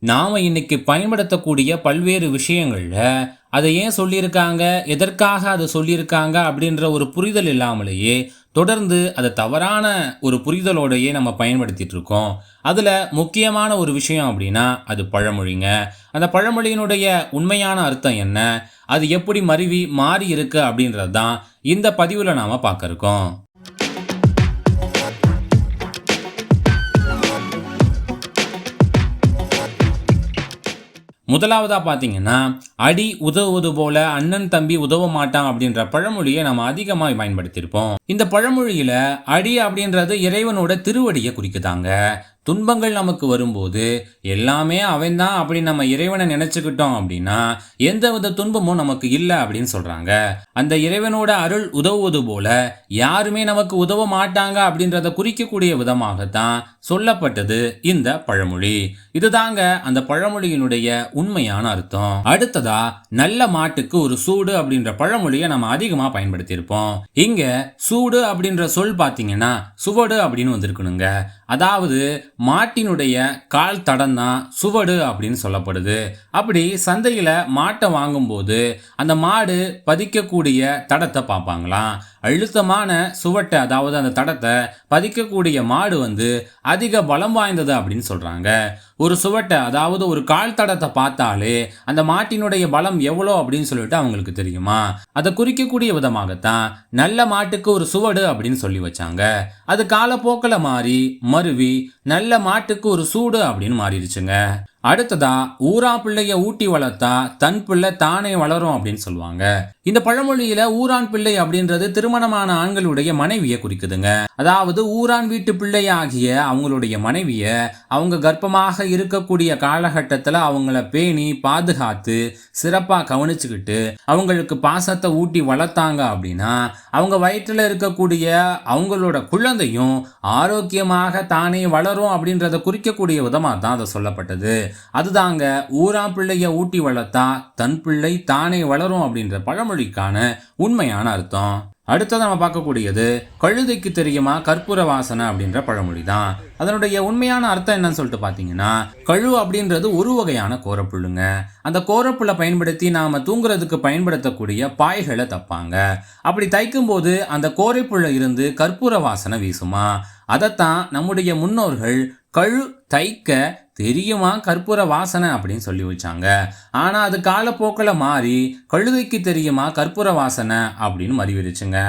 நாம் இன்னைக்கு பயன்படுத்தக்கூடிய பல்வேறு விஷயங்களில் அதை ஏன் சொல்லியிருக்காங்க? எதற்காக அதை சொல்லியிருக்காங்க? அப்படின்ற ஒரு புரிதல் இல்லாமலேயே தொடர்ந்து அதை தவறான ஒரு புரிதலோடையே நம்ம பயன்படுத்திட்டு இருக்கோம். அதில் முக்கியமான ஒரு விஷயம் அப்படின்னா அது பழமொழிங்க. அந்த பழமொழியினுடைய உண்மையான அர்த்தம் என்ன? அது எப்படி மருவி மாறி இருக்கு அப்படின்றது தான் இந்த பதிவில் நாம் பார்க்க இருக்கோம். முதலாவதாக பார்த்தீங்கன்னா அடி உதவுவது போல அண்ணன் தம்பி உதவ மாட்டான் அப்படின்ற பழமொழியை நம்ம அதிகமாக பயன்படுத்தியிருப்போம். இந்த பழமொழியில அடி அப்படின்றது இறைவனோட திருவடியை குறிக்குதாங்க. துன்பங்கள் நமக்கு வரும்போது எல்லாமே அவன் தான் அப்படி நம்ம இறைவனை நினைச்சுக்கிட்டோம் அப்படின்னா எந்த வித துன்பமும் நமக்கு இல்லை அப்படின்னு சொல்றாங்க. அந்த இறைவனோட அருள் உதவுவது போல யாருமே நமக்கு உதவ மாட்டாங்க அப்படின்றத குறிக்கக்கூடிய விதமாகத்தான் சொல்லப்பட்டது இந்த பழமொழி. இதுதாங்க அந்த பழமொழியினுடைய உண்மையான அர்த்தம். அடுத்ததா நல்ல மாட்டுக்கு ஒரு சூடு அப்படின்ற பழமொழியை நம்ம அதிகமாக பயன்படுத்தியிருப்போம். இங்க சூடு அப்படின்ற சொல் பார்த்தீங்கன்னா சுவடு அப்படின்னு வந்திருக்கணுங்க. அதாவது மாட்டினுடைய கால் தடம் தான் சுவடு அப்படின்னு சொல்லப்படுது. அப்படி சந்தையில் மாட்டை வாங்கும்போது அந்த மாடு பதிக்கக்கூடிய தடத்தை பார்ப்பாங்களாம். அழுத்தமான சுவட்டை அதாவது அந்த தடத்தை பதிக்கக்கூடிய மாடு வந்து அதிக பலம் வாய்ந்தது அப்படின்னு சொல்கிறாங்க ஒரு சுவட்டை அதாவது ஒரு கால் தடத்தை பார்த்தாலே அந்த மாட்டினுடைய பலம் எவ்வளோ அப்படின்னு சொல்லிட்டு அவங்களுக்கு தெரியுமா? அதை குறிக்கக்கூடிய விதமாகத்தான் நல்ல மாட்டுக்கு ஒரு சுவடு அப்படின்னு சொல்லி வச்சாங்க. அது காலப்போக்கில் மாறி மருவி நல்ல மாட்டுக்கு ஒரு சூடு அப்படின்னு மாறிடுச்சுங்க. அடுத்ததா ஊரா பிள்ளைய ஊட்டி வளர்த்தா தன் பிள்ளை தானே வளரும் அப்படின்னு சொல்லுவாங்க. இந்த பழமொழியில ஊரான் பிள்ளை அப்படின்றது திருமணமான ஆண்களுடைய மனைவியை குறிக்குதுங்க. அதாவது ஊரான் வீட்டு பிள்ளை ஆகிய அவங்களுடைய மனைவிய அவங்க கர்ப்பமாக இருக்கக்கூடிய காலகட்டத்தில் அவங்கள பேணி பாதுகாத்து சிறப்பாக கவனிச்சுக்கிட்டு அவங்களுக்கு பாசத்தை ஊட்டி வளர்த்தாங்க அப்படின்னா அவங்க வயிற்றில் இருக்கக்கூடிய அவங்களோட குழந்தையும் ஆரோக்கியமாக தானே வளரும் அப்படின்றத குறிக்கக்கூடிய விதமாக தான் அதை சொல்லப்பட்டது. அதுதாங்க ஊரா பிள்ளைய ஊட்டி வளர்த்தா தன் பிள்ளை தானே வளரும் அப்படின்ற பழமொழிக்கான உண்மையான அர்த்தம். அடுத்தது நம்ம பார்க்கக்கூடியது கழுதைக்கு தெரியுமா கற்பூர வாசனை அப்படின்ற பழமொழி தான் அதனுடைய உண்மையான அர்த்தம் என்னன்னு சொல்லிட்டு பார்த்தீங்கன்னா கழு அப்படின்றது ஒரு வகையான கோரப்புழுங்க அந்த கோரப்புள்ள பயன்படுத்தி நாம் தூங்குறதுக்கு பயன்படுத்தக்கூடிய பாய்களை தப்பாங்க. அப்படி தைக்கும் போது அந்த கோரைப்புள்ள இருந்து கற்பூர வாசனை வீசுமா? அதைத்தான் நம்முடைய முன்னோர்கள் கழு தைக்க தெரியுமா கற்பூர வாசனை அப்படின்னு சொல்லி வச்சாங்க. ஆனால் அது காலப்போக்கில் மாறி கழுதைக்கு தெரியுமா கற்பூர வாசனை அப்படின்னு மறிவிடுச்சுங்க